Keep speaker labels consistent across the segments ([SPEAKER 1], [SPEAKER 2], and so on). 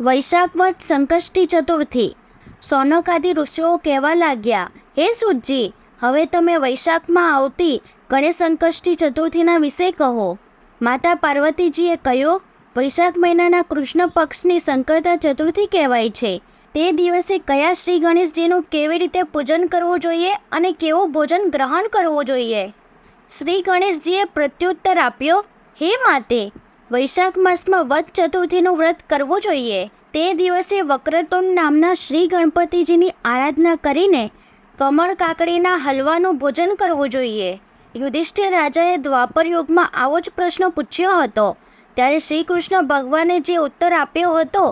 [SPEAKER 1] વૈશાખ વદ સંકષ્ટી ચતુર્થી. સોનકાદી ઋષિઓ કહેવા લાગ્યા, હે સુજી હવે તમે વૈશાખમાં આવતી ગણેશ સંકષ્ટી ચતુર્થીના વિશે કહો. માતા પાર્વતીજીએ કહ્યું, વૈશાખ મહિનાના કૃષ્ણ પક્ષની સંકરતા ચતુર્થી કહેવાય છે. તે દિવસે કયા શ્રી ગણેશજીનું કેવી રીતે પૂજન કરવું જોઈએ અને કેવું ભોજન ગ્રહણ કરવું જોઈએ? શ્રી ગણેશજીએ પ્રત્યુત્તર આપ્યો, હે માતે વૈશાખ માસમાં વદ ચતુર્થીનું વ્રત કરવું જોઈએ. તે દિવસે વક્રતુંડ નામના શ્રી ગણપતિજીની આરાધના કરીને કમળ કાકડીના હલવાનું ભોજન કરવું જોઈએ. યુધિષ્ઠિર રાજાએ દ્વાપર યુગમાં આવો જ પ્રશ્ન પૂછ્યો હતો. ત્યારે શ્રી કૃષ્ણ ભગવાને જે ઉત્તર આપ્યો હતો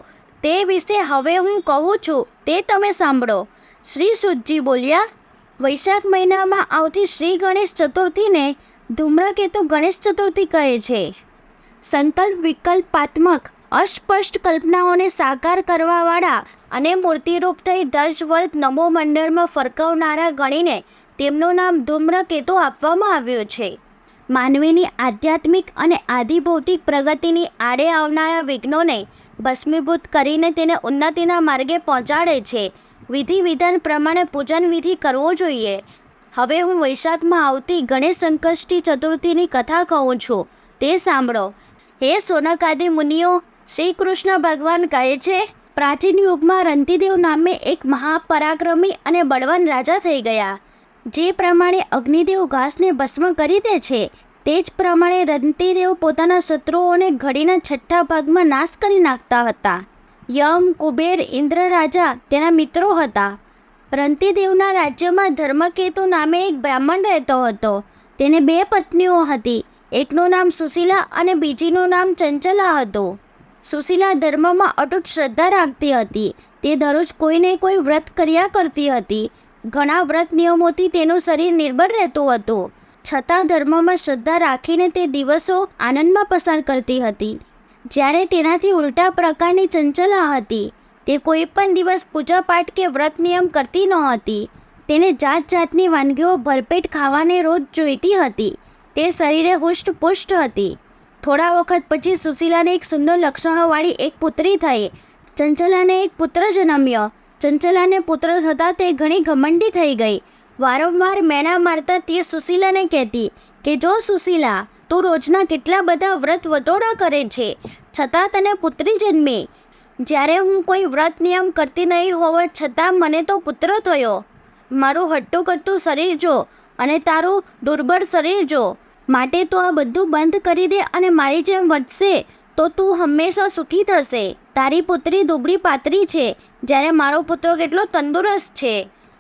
[SPEAKER 1] તે વિશે હવે હું કહું છું, તે તમે સાંભળો. શ્રી સુજી બોલ્યા, વૈશાખ મહિનામાં આવતી શ્રી ગણેશ ચતુર્થીને ધૂમ્રકેતુ ગણેશ ચતુર્થી કહે છે. સંકલ્પ વિકલ્પાત્મક, અસ્પષ્ટ કલ્પનાઓને સાકાર કરવાવાળા અને મૂર્તિરૂપ થઈ દસ વર્ષ નમો મંડળમાં ફરકાવનારા ગણીને તેમનું નામ ધૂમ્રકેતુ આપવામાં આવ્યું છે. માનવીની આધ્યાત્મિક અને આધિભૌતિક પ્રગતિની આડે આવનારા વિઘ્નોને ભસ્મીભૂત કરીને તેને ઉન્નતિના માર્ગે પહોંચાડે છે. વિધિ વિધાન પ્રમાણે પૂજન વિધિ કરવો જોઈએ. હવે હું વૈશાખમાં આવતી ગણેશ સંકષ્ટી ચતુર્થીની કથા કહું છું. તે સાંભળો. હે સોનકાદિ મુનિઓ શ્રી કૃષ્ણ ભગવાન કહે છે, પ્રાચીન યુગમાં રંતિદેવ નામે એક મહાપરાક્રમી અને બળવાન રાજા થઈ ગયા. જે પ્રમાણે અગ્નિદેવ ઘાસને ભસ્મ કરી દે છે, તે જ પ્રમાણે રંતિદેવ પોતાના શત્રુઓને ઘડીના છઠ્ઠા ભાગમાં નાશ કરી નાખતા હતા. યમ, કુબેર, ઇન્દ્ર રાજા તેના મિત્રો હતા. રંતિદેવના રાજ્યમાં ધર્મકેતુ નામે એક બ્રાહ્મણ રહેતો હતો. તેને બે પત્નીઓ હતી. એકનું નામ સુશીલા અને બીજીનું નામ ચંચલા હતું. સુશીલા ધર્મમાં અટૂટ શ્રદ્ધા રાખતી હતી. તે દરરોજ કોઈને કોઈ વ્રત કર્યા કરતી હતી. ઘણા વ્રત નિયમોથી તેનું શરીર નિર્બળ રહેતું હતું. છતાં ધર્મમાં શ્રદ્ધા રાખીને તે દિવસો આનંદમાં પસાર કરતી હતી. જ્યારે તેનાથી ઉલટા પ્રકારની ચંચલા હતી, તે કોઈ પણ દિવસ પૂજાપાઠ કે વ્રત નિયમ કરતી નહોતી તેને જાત જાતની વાનગીઓ ભરપેટ ખાવાને રોજ જોઈતી હતી. તે શરીરે હુષ્ટપુષ્ટ હતી. થોડા વખત પછી સુશીલાને એક સુંદર લક્ષણોવાળી એક પુત્રી થઈ. ચંચલાને એક પુત્ર જન્મ્યો. ચંચલાને પુત્ર થતાં તે ઘણી ઘમંડી થઈ ગઈ. વારંવાર મેણા મારતા તે સુશીલાને કહેતી કે, જો સુશીલા, તું રોજના કેટલા બધા વ્રત વટોડા કરે છે, છતાં તને પુત્રી જન્મી. જ્યારે હું કોઈ વ્રત નિયમ કરતી નહીં હોવા છતાં મને તો પુત્ર થયો. મારું હટ્ટું કટ્ટું શરીર જો અને તારું દુર્બળ શરીર જો. માટે તો આ બધું બંધ કરી દે અને મારી જેમ વધશે, તો તું હંમેશા સુખી થશે. તારી પુત્રી દુબળી પાતળી છે, જ્યારે મારો પુત્ર કેટલો તંદુરસ્ત છે.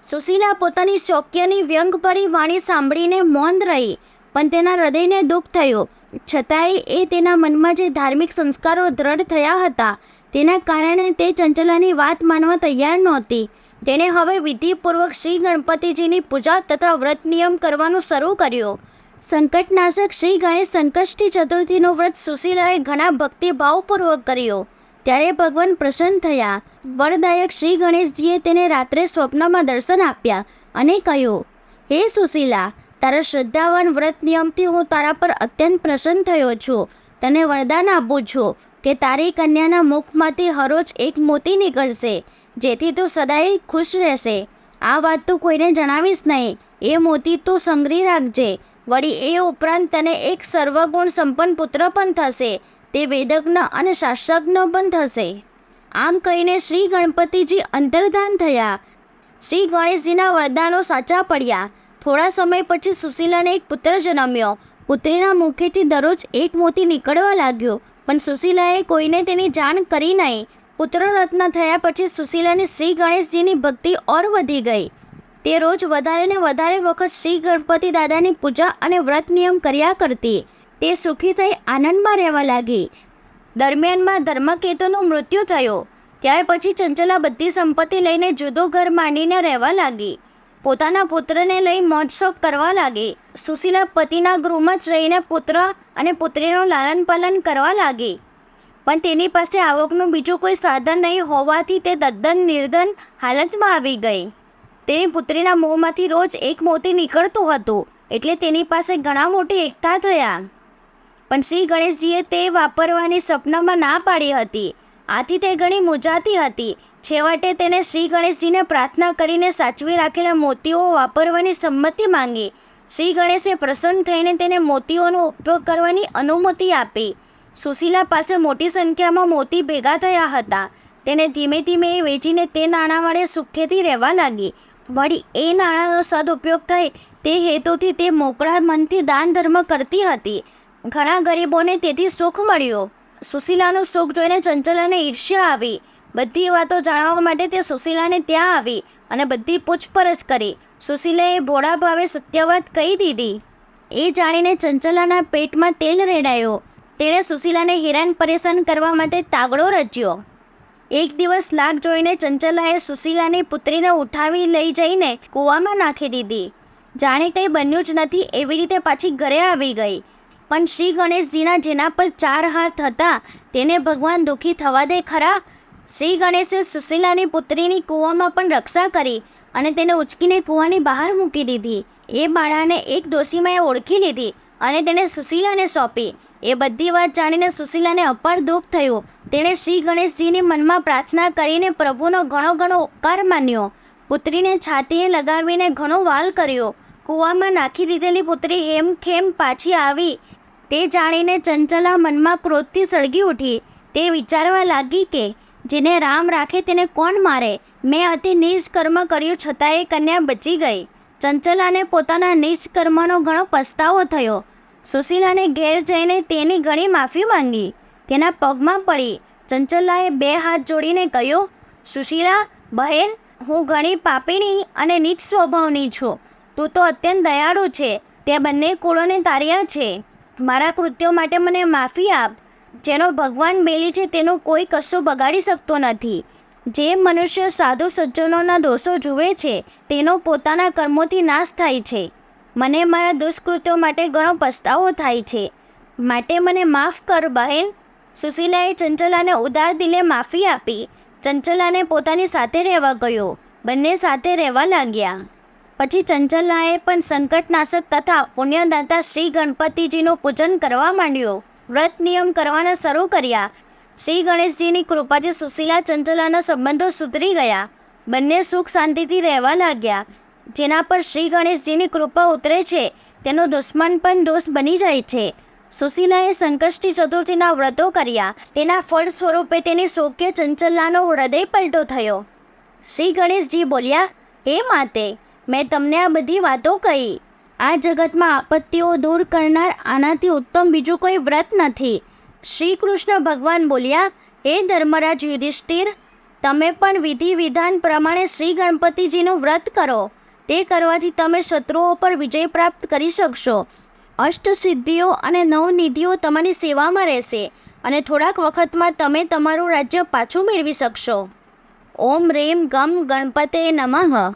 [SPEAKER 1] સુશીલા પોતાની શોક્યની વ્યંગભરી વાણી સાંભળીને મૌન રહી, પણ તેના હૃદયને દુઃખ થયું. છતાંય એ તેના મનમાં જે ધાર્મિક સંસ્કારો દ્રઢ થયા હતા, તેના કારણે તે ચંચલાની વાત માનવા તૈયાર નહોતી. તેણે હવે વિધિપૂર્વક શ્રી ગણપતિજીની પૂજા તથા વ્રત નિયમ કરવાનું શરૂ કર્યું. સંકટનાશક શ્રી ગણેશ સંકષ્ટી ચતુર્થીનું વ્રત સુશીલાએ ઘણા ભક્તિભાવપૂર્વક કર્યો. ત્યારે ભગવાન પ્રસન્ન થયા. વરદાયક શ્રી ગણેશજીએ તેને રાત્રે સ્વપ્નમાં દર્શન આપ્યા અને કહ્યું, હે સુશીલા, તારા શ્રદ્ધાવાન વ્રત નિયમથી હું તારા પર અત્યંત પ્રસન્ન થયો છું. તને વરદાન આપું છું કે તારી કન્યાના મુખમાંથી હરોજ એક મોતી નીકળશે. જેથી તું સદાય ખુશ રહેશે. આ વાત તું કોઈને જણાવીશ નહીં. એ મોતી તું સંગ્રહી રાખજે. વળી એ ઉપરાંત તને એક સર્વગુણ સંપન્ન પુત્ર પણ થશે. તે વેદજ્ઞ અને શાસજ્ઞ પણ થશે. આમ કહીને શ્રી ગણપતિજી અંતર્ધાન થયા. શ્રી ગણેશજીના વરદાનો સાચા પડ્યા. થોડા સમય પછી સુશીલાને એક પુત્ર જન્મ્યો. પુત્રીના મુખેથી દરરોજ એક મોતી નીકળવા લાગ્યો. પણ સુશીલાએ કોઈને તેની જાણ કરી નહીં. પુત્ર રત્ન થયા પછી સુશીલાની શ્રી ગણેશજીની ભક્તિ ઓર વધી ગઈ. તે રોજ વધારે ને વધારે વખત શ્રી ગણપતિ દાદાની પૂજા અને વ્રત નિયમ કર્યા કરતી. તે સુખી થઈ આનંદમાં રહેવા લાગી. દરમિયાનમાં ધર્મકેતુનું મૃત્યુ થયું. ત્યાર પછી ચંચલા બધી સંપત્તિ લઈને જુદો ઘર માંડીને રહેવા લાગી. પોતાના પુત્રને લઈ મોજશોખ કરવા લાગી. સુશીલા પતિના ગૃહમાં જ રહીને પુત્ર અને પુત્રીનું લાલન પાલન કરવા લાગી. પણ તેની પાસે આવકનું બીજું કોઈ સાધન નહીં હોવાથી તે તદ્દન નિર્ધન હાલતમાં આવી ગઈ. તેની પુત્રીના મોંમાંથી રોજ એક મોતી નીકળતું હતું, એટલે તેની પાસે ઘણા મોટી એકતા થયા. પણ શ્રી ગણેશજીએ તે વાપરવાની સપનામાં ના પાડી હતી. આથી તે ઘણી મૂંઝાતી હતી. છેવટે તેને શ્રી ગણેશજીને પ્રાર્થના કરીને સાચવી રાખેલા મોતીઓ વાપરવાની સંમતિ માંગી. શ્રી ગણેશે પ્રસન્ન થઈને તેને મોતીઓનો ઉપયોગ કરવાની અનુમતિ આપી. સુશીલા પાસે મોટી સંખ્યામાં મોતી ભેગા થયા હતા. તેને ધીમે ધીમે એ વેચીને તે નાણાં વડે સુખેથી રહેવા લાગી. વળી, એ નાણાંનો સદુપયોગ થાય તે હેતુથી તે મોકળા મનથી દાન ધર્મ કરતી હતી. ઘણા ગરીબોને તેથી સુખ મળ્યો. સુશીલાનું સુખ જોઈને ચંચલાને ઈર્ષ્યા આવી. બધી વાતો જાણવા માટે તે સુશીલાને ત્યાં આવી અને બધી પૂછપરછ કરી. સુશીલાએ ભોળા ભાવે સત્યવાત કહી દીધી. એ જાણીને ચંચલાના પેટમાં તેલ રેડાયો. તેણે સુશીલાને હેરાન પરેશાન કરવા માટે તાગડો રચ્યો. એક દિવસ લાગ જોઈને ચંચલાએ સુશીલાની પુત્રીને ઉઠાવી લઈ જઈને કૂવામાં નાખી દીધી. જાણે કંઈ બન્યું જ નથી એવી રીતે પાછી ઘરે આવી ગઈ. પણ શ્રી ગણેશજીના જેના પર ચાર હાથ હતા, તેને ભગવાન દુઃખી થવા દે ખરા? શ્રી ગણેશે સુશીલાની પુત્રીની કૂવામાં પણ રક્ષા કરી અને તેને ઉચકીને કૂવાની બહાર મૂકી દીધી. એ બાળાને એક ડોશીમાએ ઓળખી લીધી અને તેને સુશીલાને સોંપી. એ બધી વાત જાણીને સુશીલાને અપાર દુઃખ થયું. તેણે શ્રી ગણેશજીની મનમાં પ્રાર્થના કરીને પ્રભુનો ઘણો ઘણો ઉપકાર માન્યો. પુત્રીને છાતીએ લગાવીને ઘણો વાલ કર્યો. કૂવામાં નાખી દીધેલી પુત્રી હેમ ખેમ પાછી આવી. તે જાણીને ચંચલા મનમાં ક્રોધથી સળગી ઉઠી. તે વિચારવા લાગી કે, જેને રામ રાખે તેને કોણ મારે? મેં અતિ નિષ્કર્મ કર્મ કર્યું છતાં એ કન્યા બચી ગઈ. ચંચલાને પોતાના નિષ્કર્મનો કર્મનો ઘણો પસ્તાવો થયો. સુશીલાને ઘેર જઈને તેની ઘણી માફી માંગી. તેના પગમાં પડી. ચંચલાએ બે હાથ જોડીને કહ્યું, સુશીલા, બહેન, હું ઘણી પાપીણી અને નીચ સ્વભાવની છું. તું તો અત્યંત દયાળુ છે. તે બંને કુળોને તાર્યા છે. મારા કૃત્યો માટે મને માફી આપ. જેનો ભગવાન બેલી છે તેનું કોઈ કશું બગાડી શકતો નથી. જે મનુષ્ય સાધુ સજ્જનોના દોષો જુએ છે, તેનો પોતાના કર્મોથી નાશ થાય છે. મને મારા દુષ્કૃત્યો માટે ઘણો પસ્તાવો થાય છે. માટે મને માફ કર, બહેન. સુશીલાએ ચંચલાને ઉદાર દિલે માફી આપી. ચંચલાને પોતાની સાથે રહેવા ગયો. બંને સાથે રહેવા લાગ્યા. પછી ચંચલાએ પણ સંકટનાશક તથા પુણ્યદાતા શ્રી ગણપતિજીનું પૂજન કરવા માંડ્યો. વ્રત નિયમ કરવાના શરૂ કર્યા. શ્રી ગણેશજીની કૃપાથી સુશીલા ચંચલાના સંબંધો સુધરી ગયા. બંને સુખ શાંતિથી રહેવા લાગ્યા. જેના પર શ્રી ગણેશજીની કૃપા ઉતરે છે, તેનો દુશ્મન પણ દોષ બની જાય છે. સુશીલાએ સંકષ્ટી ચતુર્થીના વ્રતો કર્યા. તેના ફળ સ્વરૂપે તેની શોક્ય ચંચલાનો હૃદય પલટો થયો. શ્રી ગણેશજી બોલ્યા, હે માતે, મેં તમને આ બધી વાતો કહી. આ જગતમાં આપત્તિઓ દૂર કરનાર આનાથી ઉત્તમ બીજું કોઈ વ્રત નથી. શ્રી કૃષ્ણ ભગવાન બોલ્યા, હે ધર્મરાજ યુધિષ્ઠિર, તમે પણ વિધિ વિધાન પ્રમાણે શ્રી ગણપતિજીનું વ્રત કરો. તે કરવાથી તમે શત્રુઓ પર વિજય પ્રાપ્ત કરી શકશો. અષ્ટસિદ્ધિઓ અને નવનિધિઓ તમારી સેવામાં રહેશે અને થોડાક વખતમાં તમે તમારું રાજ્ય પાછું મેળવી શકશો. ઓમ રેમ ગમ ગણપતે નમઃ.